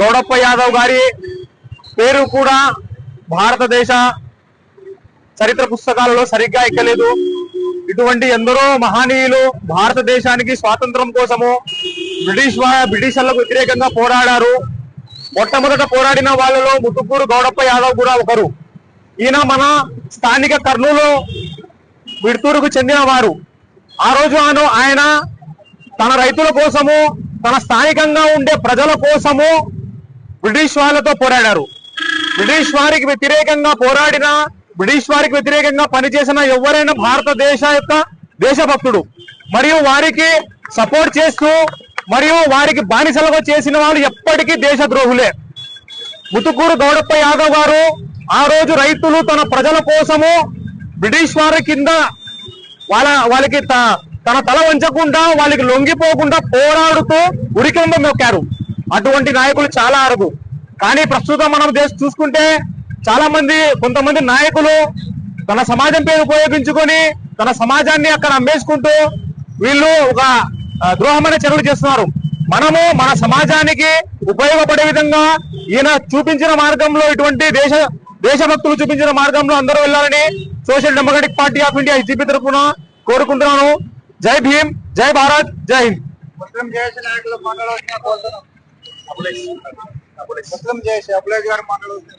గౌడప్ప యాదవ్ గారి పేరు కూడా భారతదేశ చరిత్ర పుస్తకాలలో సరిగ్గా ఎక్కలేదు. ఇటువంటి ఎందరో మహనీయులు భారతదేశానికి స్వాతంత్రం కోసము బ్రిటిష్ బ్రిటిషర్లకు వ్యతిరేకంగా పోరాడారు. మొట్టమొదట పోరాడిన వాళ్ళలో ముత్తుకూరు గౌడప్ప యాదవ్ కూడా ఒకరు. ఈయన మన స్థానిక కర్నూలు విడుతూరుకు చెందిన వారు ఆ రోజు ఆయన ఆయన తన రైతుల కోసము తన స్థానికంగా ఉండే ప్రజల కోసము బ్రిటిష్ వాళ్ళతో పోరాడారు. బ్రిటిష్ వారికి వ్యతిరేకంగా పోరాడిన బ్రిటిష్ వారికి వ్యతిరేకంగా పనిచేసిన ఎవరైనా భారతదేశ యొక్క దేశభక్తుడు. మరియు వారికి సపోర్ట్ చేస్తూ మరియు వారికి బానిసలుగా చేసిన వాళ్ళు ఎప్పటికీ దేశద్రోహులే. ముతుకూరు గౌడప్ప యాదవ్ గారు ఆ రోజు రైతులు తన ప్రజల కోసము బ్రిటిష్ వారి కింద వాళ్ళ వాళ్ళకి త- తన తల వంచకుండా వాళ్ళకి లొంగిపోకుండా పోరాడుతూ ఉరికంబ మొక్కారు అటువంటి నాయకులు చాలా అరుదు. కానీ ప్రస్తుతం మనం దేశం చూసుకుంటే చాలా మంది కొంతమంది నాయకులు తన సమాజం పేరు ఉపయోగించుకొని తన సమాజాన్ని అక్కడ అమ్మేసుకుంటూ వీళ్ళు ఒక ద్రోహమైన చర్యలు చేస్తున్నారు. మనము మన సమాజానికి ఉపయోగపడే విధంగా ఈయన చూపించిన మార్గంలో ఇటువంటి దేశ దేశభక్తులు చూపించిన మార్గంలో అందరూ వెళ్ళాలని social democratic party of India SDP తరఫున కోరుకుంటున్నాను. జై భీమ్ జై భారత్ జై హింద్. અપલેશ અપલેશ મતલબ જાય છે અપલેશ યાર માંગલો છે.